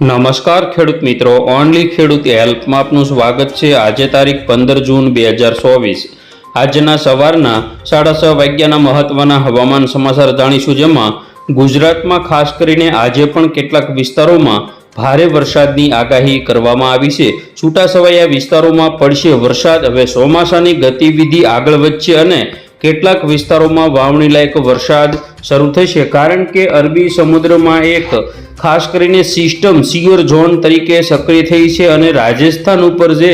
નમસ્કાર ખેડૂત મિત્રો. ઓનલી ખેડૂત હેલ્પમાં આપનું સ્વાગત છે. આજે તારીખ પંદર જૂન બે હજાર ચોવીસ. આજના સવારના સાડા છ વાગ્યાના મહત્વના હવામાન સમાચાર જાણીશું જેમાં ગુજરાતમાં ખાસ કરીને આજે પણ કેટલાક વિસ્તારોમાં ભારે વરસાદની આગાહી કરવામાં આવી છે. છૂટાછવાયા વિસ્તારોમાં પડશે વરસાદ. હવે ચોમાસાની ગતિવિધિ આગળ વધશે અને કેટલાક વિસ્તારોમાં વાવણી લાયક વરસાદ શરૂ થશે કારણ કે અરબી સમુદ્રમાં એક, ખાસ કરીને સિસ્ટમ સિયોર ઝોન તરીકે સક્રિય થઈ છે અને રાજસ્થાન ઉપર જે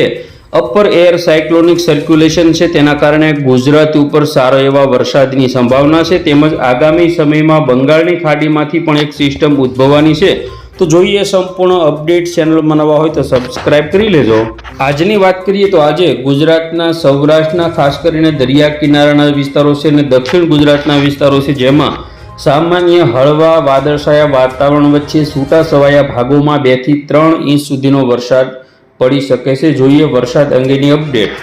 અપર એર સાયક્લોનિક સર્ક્યુલેશન છે તેના કારણે ગુજરાત ઉપર સારો એવા વરસાદની સંભાવના છે. તેમજ આગામી સમયમાં બંગાળની ખાડીમાંથી પણ એક સિસ્ટમ ઉદ્ભવવાની છે. તો જોઈએ સંપૂર્ણ અપડેટ ચેનલમાં નવા હોય તો સબસ્ક્રાઇબ કરી લેજો. આજની વાત કરીએ તો આજે ગુજરાતના સૌરાષ્ટ્રના, ખાસ કરીને દરિયા કિનારાના વિસ્તારો છે અને દક્ષિણ ગુજરાતના વિસ્તારો છે, જેમાં સામાન્ય હળવા, વાદળછાયા વાતાવરણ વચ્ચે છૂટા છવાયા ભાગોમાં બેથી ત્રણ ઇંચ સુધીનો વરસાદ પડી શકે છે. જોઈએ વરસાદ અંગેની અપડેટ.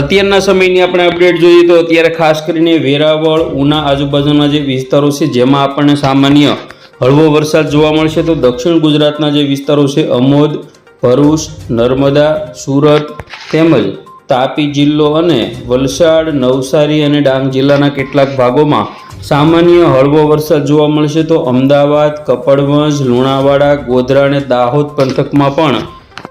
અત્યારના સમયની આપણે અપડેટ જોઈએ તો અત્યારે ખાસ કરીને વેરાવળ, ઉના આજુબાજુના જે વિસ્તારો છે, જેમાં આપણને સામાન્ય હળવો વરસાદ જોવા મળશે તો દક્ષિણ ગુજરાતના જે વિસ્તારો છે, અમોદ, ભરૂચ, નર્મદા, સુરત તેમજ તાપી જિલ્લો અને વલસાડ, નવસારી અને ડાંગ જિલ્લાના કેટલાક ભાગોમાં સામાન્ય હળવો વરસાદ જોવા મળશે તો અમદાવાદ, કપડવંજ, લુણાવાડા, ગોધરા અને દાહોદ પંથકમાં પણ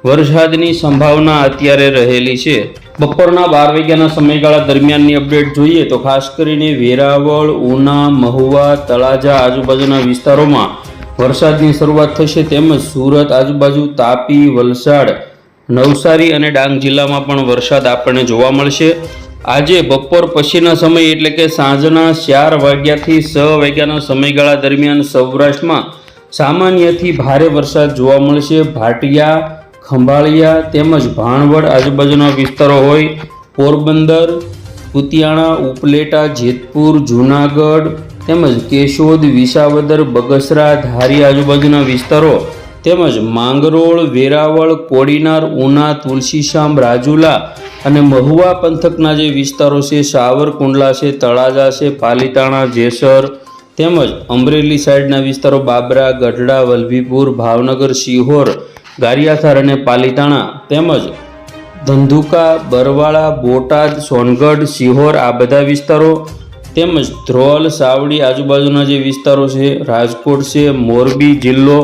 વરસાદની સંભાવના અત્યારે રહેલી છે. બપોરના બાર વાગ્યાના સમયગાળા દરમિયાનની અપડેટ જોઈએ તો ખાસ કરીને વેરાવળ, ઉના, મહુવા, તળાજા આજુબાજુના વિસ્તારોમાં વરસાદની શરૂઆત થશે તેમજ સુરત આજુબાજુ તાપી, વલસાડ, નવસારી અને ડાંગ જિલ્લામાં પણ વરસાદ આપણને જોવા મળશે. આજે બપોર પછીના સમય એટલે કે સાંજના ચાર વાગ્યાથી છ વાગ્યાના સમયગાળા દરમિયાન સૌરાષ્ટ્રમાં સામાન્યથી ભારે વરસાદ જોવા મળશે. ભાટિયા ખંભાળિયા તેમજ ભાણવડ આજુબાજુના વિસ્તારો હોય, પોરબંદર કુતિયાણા ઉપલેટા, જેતપુર, જૂનાગઢ તેમજ કેશોદ, વિસાવદર, બગસરા, ધારી આજુબાજુના વિસ્તારો તેમજ માંગરોળ, વેરાવળ, કોડીનાર, ઉના, તુલસીશામ, રાજુલા અને મહુવા પંથકના જે વિસ્તારો છે, સાવરકુંડલા છે, તળાજા છે, પાલીતાણા, જેસર તેમજ અમરેલી સાઈડના વિસ્તારો બાબરા, ગઢડા, વલભીપુર, ભાવનગર, શિહોર ગારિયાથાર અને પાલીતાણા તેમજ ધંધુકા, બરવાળા, બોટાદ, સોનગઢ સિહોર આ બધા વિસ્તારો તેમજ ધ્રોલ, સાવડી આજુબાજુના જે વિસ્તારો છે, રાજકોટ છે, મોરબી જિલ્લો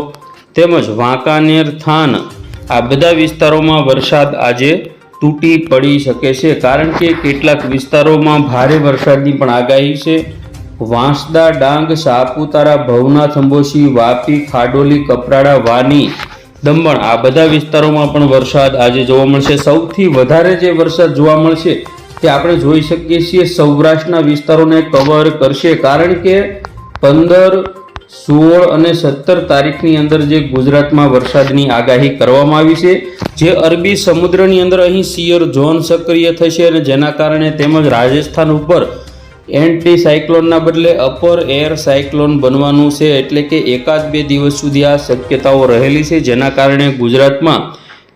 તેમજ વાંકાનેર, થાન આ બધા વિસ્તારોમાં વરસાદ આજે તૂટી પડી શકે છે. કારણ કે કેટલાક વિસ્તારોમાં ભારે વરસાદની પણ આગાહી છે. વાંસદા ડાંગ, સાપુતારા, ભવનાથ, અંબોશી, વાપી, ખાડોલી, કપરાડા, વાની દમણ, આ બધા વિસ્તારોમાં પણ વરસાદ આજે જોવા મળશે. સૌથી વધારે જે વરસાદ જોવા મળશે તે આપણે જોઈ શકીએ છીએ સૌરાષ્ટ્રના વિસ્તારોને કવર કરશે. કારણ કે પંદર, સોળ અને સત્તર તારીખની અંદર જે ગુજરાતમાં વરસાદની આગાહી કરવામાં આવી છે, જે અરબી સમુદ્રની અંદર અહીં સિયર ઝોન સક્રિય થશે અને જેના કારણે તેમજ રાજસ્થાન ઉપર એન્ટી સાયક્લોનના બદલે અપર એર સાયક્લોન બનવાનું છે એટલે કે એકાદ બે દિવસ સુધી આ શક્યતાઓ રહેલી છે, જેના કારણે ગુજરાતમાં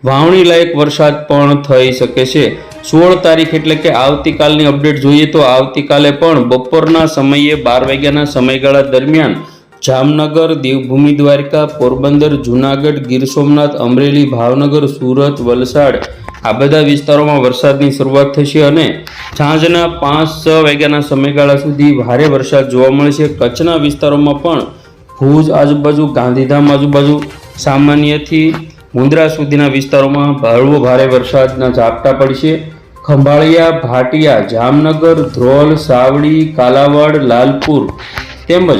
વાવણી લાયક વરસાદ પણ થઈ શકે છે. સોળ તારીખ એટલે કે આવતીકાલની અપડેટ જોઈએ તો આવતીકાલે પણ બપોરના સમયે બાર વાગ્યાના સમયગાળા દરમિયાન જામનગર, દેવભૂમિ, દ્વારકા, પોરબંદર, જૂનાગઢ, ગીર સોમનાથ, અમરેલી, ભાવનગર, સુરત, વલસાડ આ બધા વિસ્તારોમાં વરસાદની શરૂઆત થશે અને સાંજના પાંચ છ વાગ્યાના સમયગાળા સુધી ભારે વરસાદ જોવા મળશે. કચ્છના વિસ્તારોમાં પણ ભુજ આજુબાજુ, ગાંધીધામ આજુબાજુ, સામાન્યથી મુંદ્રા સુધીના વિસ્તારોમાં હળવો ભારે વરસાદના ઝાપટા પડશે. ખંભાળિયા, ભાટિયા, જામનગર, ધ્રોલ, સાવડી, કાલાવડ, લાલપુર તેમજ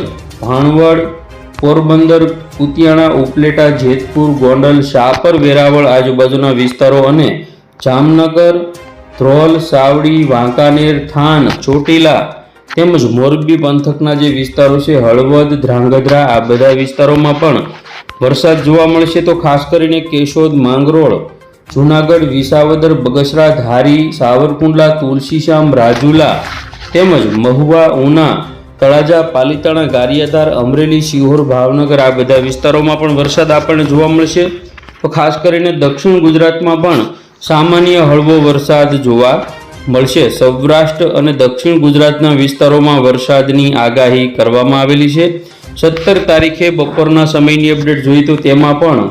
ભાણવડ, પોરબંદર, કુતિયાણા, ઉપલેટા, જેતપુર, ગોંડલ શાપર વેરાવળ આજુબાજુના વિસ્તારો અને જામનગર ધ્રોલ સાવડી, વાંકાનેર, થાન, ચોટીલા તેમજ મોરબી પંથકના જે વિસ્તારો છે, હળવદ, ધ્રાંગધ્રા, આ બધા વિસ્તારોમાં પણ વરસાદ જોવા મળશે. તો ખાસ કરીને કેશોદ, માંગરોળ, જૂનાગઢ, વિસાવદર, બગસરા, ધારી, સાવરકુંડલા, તુલસીશ્યામ, રાજુલા તેમજ મહુવા, ઉના, તળાજા, પાલીતાણા, ગારિયાધાર, અમરેલી, શિહોર, ભાવનગર આ બધા વિસ્તારોમાં પણ વરસાદ આપણને જોવા મળશે. તો ખાસ કરીને દક્ષિણ ગુજરાતમાં પણ સામાન્ય હળવો વરસાદ જોવા મળશે. સૌરાષ્ટ્ર અને દક્ષિણ ગુજરાતના વિસ્તારોમાં વરસાદની આગાહી કરવામાં આવેલી છે. સત્તર તારીખે બપોરના સમયની અપડેટ જોઈએ તો તેમાં પણ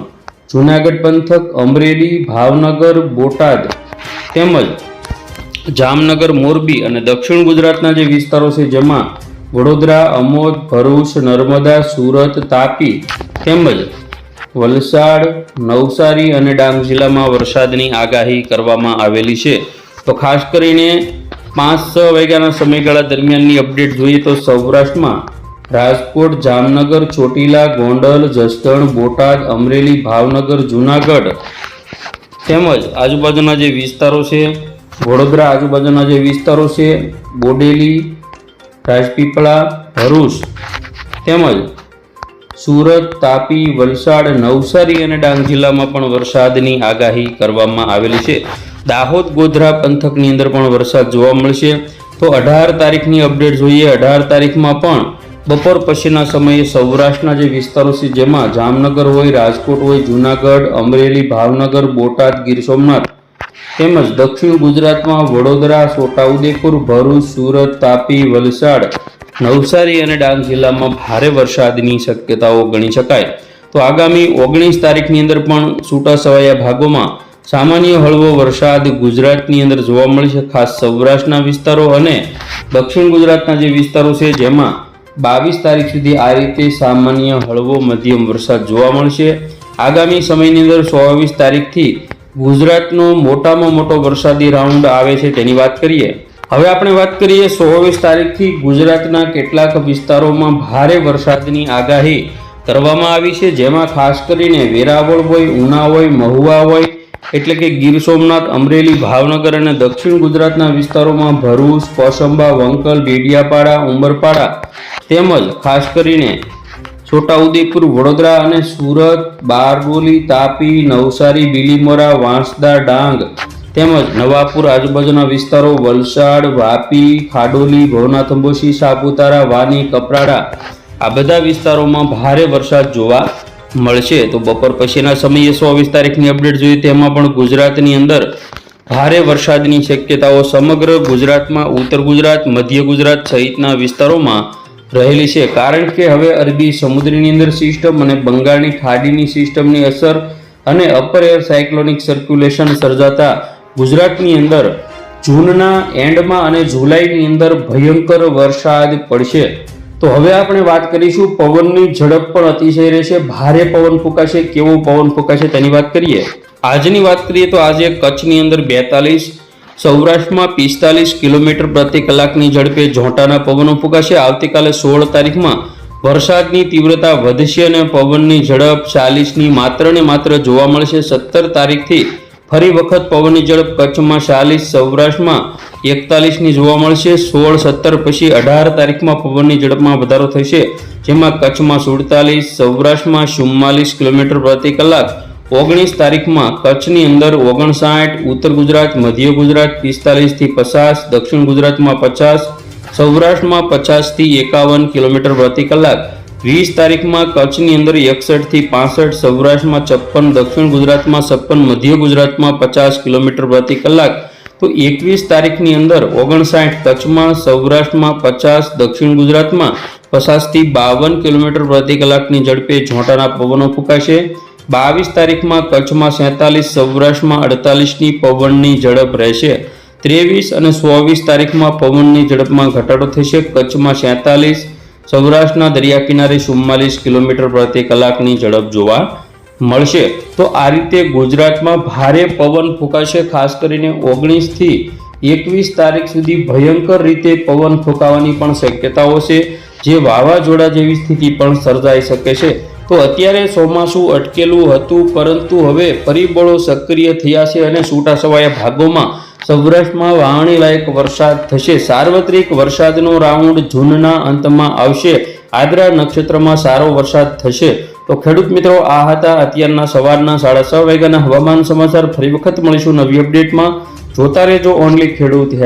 જૂનાગઢ પંથક, અમરેલી, ભાવનગર, બોટાદ તેમજ જામનગર, મોરબી અને દક્ષિણ ગુજરાતના જે વિસ્તારો છે જેમાં વડોદરા, અમોદ, ભરૂચ, નર્મદા, સુરત, તાપી તેમજ વલસાડ, નવસારી અને ડાંગ જિલ્લામાં વરસાદની આગાહી કરવામાં આવેલી છે. તો ખાસ કરીને પાંચ છ વાગ્યાના સમયગાળા દરમિયાનની અપડેટ જોઈએ તો સૌરાષ્ટ્રમાં રાજકોટ, જામનગર, ચોટીલા, ગોંડલ, જસદણ, બોટાદ, અમરેલી, ભાવનગર, જૂનાગઢ તેમજ આજુબાજુના જે વિસ્તારો છે, વડોદરા આજુબાજુના જે વિસ્તારો છે, બોડેલી, રાજપીપળા, ભરૂચ તેમજ સુરત, તાપી, વલસાડ, નવસારી અને ડાંગ જિલ્લામાં પણ વરસાદની આગાહી કરવામાં આવેલી છે. દાહોદ, ગોધરા પંથકની અંદર પણ વરસાદ જોવા મળશે. તો અઢાર તારીખની અપડેટ જોઈએ. અઢાર તારીખમાં પણ બપોર પછીના સમયે સૌરાષ્ટ્રના જે વિસ્તારો છે, જેમાં જામનગર હોય, રાજકોટ હોય, જૂનાગઢ, અમરેલી, ભાવનગર, બોટાદ, ગીર સોમનાથ તેમજ દક્ષિણ ગુજરાતમાં વડોદરા, છોટાઉદેપુર, ભરૂચ, સુરત, તાપી, વલસાડ નવસારી અને ડાંગ જિલ્લામાં ભારે વરસાદની શક્યતાઓ ગણી શકાય. તો આગામી ઓગણીસ તારીખની અંદર પણ છૂટાછવાયા ભાગોમાં સામાન્ય હળવો વરસાદ ગુજરાતની અંદર જોવા મળશે ખાસ સૌરાષ્ટ્રના વિસ્તારો અને દક્ષિણ ગુજરાતના જે વિસ્તારો છે, જેમાં બાવીસ તારીખ સુધી આ રીતે સામાન્ય હળવો મધ્યમ વરસાદ જોવા મળશે. આગામી સમયની અંદર ચોવીસ તારીખથી ગુજરાતનો મોટામાં મોટો વરસાદી રાઉન્ડ આવે છે. તેની વાત કરીએ હવે આપણે વાત કરીએ સોળવીસ તારીખથી ગુજરાતના કેટલાક વિસ્તારોમાં ભારે વરસાદની આગાહી કરવામાં આવી છે, જેમાં ખાસ કરીને વેરાવળ હોય, ઉના હોય, મહુવા હોય, એટલે કે ગીર સોમનાથ, અમરેલી, ભાવનગર અને દક્ષિણ ગુજરાતના વિસ્તારોમાં ભરૂચ કોસંબા વંકલ, ડેડિયાપાડા, ઉમરપાડા તેમજ ખાસ કરીને છોટાઉદેપુર, વડોદરા અને સુરત, બારડોલી, તાપી, નવસારી, બીલીમોરા, વાંસદા, ડાંગ તેમજ નવાપુર આજુબાજુના વિસ્તારો વલસાડ, વાપી, ખાડોલી, ભવનાથ અંબોશી સાપુતારા, વાની, કપરાડા આ બધા વિસ્તારોમાં ભારે વરસાદ જોવા મળશે. તો બપોર પછીના સમયે ચોવીસ તારીખની અપડેટ જોઈએ તેમાં પણ ગુજરાતની અંદર ભારે વરસાદની શક્યતાઓ સમગ્ર ગુજરાતમાં, ઉત્તર ગુજરાત, મધ્ય ગુજરાત સહિતના વિસ્તારોમાં રહેલી છે. કારણ કે હવે અરબી સમુદ્રની અંદર સિસ્ટમ અને બંગાળની ખાડીની સિસ્ટમની અસર અને અપર એર સાયક્લોનિક સર્ક્યુલેશન સર્જાતા ગુજરાતની અંદર જૂનના એન્ડમાં અને જુલાઈની અંદર ભયંકર વરસાદ પડશે. તો હવે આપણે વાત કરીશું, પવનની ઝડપ પણ અતિશય રહેશે. ભારે પવન ફૂંકાશે. કેવો પવન ફૂંકાશે તેની વાત કરીએ. આજની વાત કરીએ તો આજે કચ્છની અંદર બેતાલીસ, સૌરાષ્ટ્રમાં પિસ્તાલીસ કિલોમીટર પ્રતિ કલાકની ઝડપે ઝોંટાના પવનો ફૂંકાશે. આવતીકાલે સોળ તારીખમાં વરસાદની તીવ્રતા વધશે અને પવનની ઝડપ ચાલીસની માત્ર ને માત્ર જોવા મળશે. સત્તર તારીખથી ફરી વખત પવનની ઝડપ કચ્છમાં ચાલીસ, સૌરાષ્ટ્રમાં એકતાલીસની જોવા મળશે. સોળ, સત્તર પછી અઢાર તારીખમાં પવનની ઝડપમાં વધારો થશે, જેમાં કચ્છમાં સુડતાલીસ, સૌરાષ્ટ્રમાં ચુમ્માલીસ કિલોમીટર પ્રતિ કલાક. ઓગણીસ તારીખમાં કચ્છની અંદર ઓગણસાઠ, ઉત્તર ગુજરાત, મધ્ય ગુજરાત પિસ્તાલીસથી પચાસ, દક્ષિણ ગુજરાતમાં પચાસ, સૌરાષ્ટ્રમાં પચાસથી એકાવન કિલોમીટર પ્રતિ કલાક. વીસ તારીખમાં કચ્છની અંદર એકસઠથી પાસઠ, સૌરાષ્ટ્રમાં છપ્પન, દક્ષિણ ગુજરાતમાં છપ્પન, મધ્ય ગુજરાતમાં પચાસ કિલોમીટર પ્રતિ કલાક. તો એકવીસ તારીખની અંદર ઓગણસાઠ કચ્છમાં, સૌરાષ્ટ્રમાં પચાસ, દક્ષિણ ગુજરાતમાં પચાસથી બાવન કિલોમીટર પ્રતિ કલાકની ઝડપે ઝોંટાના પવનો ફૂંકાશે. બાવીસ તારીખમાં કચ્છમાં સેતાલીસ, સૌરાષ્ટ્રમાં અડતાલીસની પવનની ઝડપ રહેશે. ત્રેવીસ અને ચોવીસ તારીખમાં પવનની ઝડપમાં ઘટાડો થશે. કચ્છમાં સેતાલીસ સૌરાષ્ટ્રના દરિયા કિનારે ચુમ્માલીસ કિલોમીટર પ્રતિ કલાકની ઝડપ જોવા મળશે. તો આ રીતે ગુજરાતમાં ભારે પવન ફૂંકાશે, ખાસ કરીને ઓગણીસથી એકવીસ તારીખ સુધી ભયંકર રીતે પવન ફૂંકાવાની પણ શક્યતાઓ છે, જે વાવાઝોડા જેવી સ્થિતિ પણ સર્જાઈ શકે છે. તો અત્યારે ચોમાસું અટકેલું હતું, પરંતુ હવે પરિબળો સક્રિય થયા છે અને છૂટાછવાયા ભાગોમાં સૌરાષ્ટ્રમાં વાવણી લાયક વરસાદ થશે. સાર્વત્રિક વરસાદનો રાઉન્ડ જૂનના અંતમાં આવશે. આદ્રા નક્ષત્રમાં સારો વરસાદ થશે. તો ખેડૂત મિત્રો, આ હતા અત્યારના સવારના સાડા છ વાગ્યાના હવામાન સમાચાર. ફરી વખત મળીશું નવી અપડેટમાં. જોતા રહેજો ઓનલી ખેડૂત હેલ્પ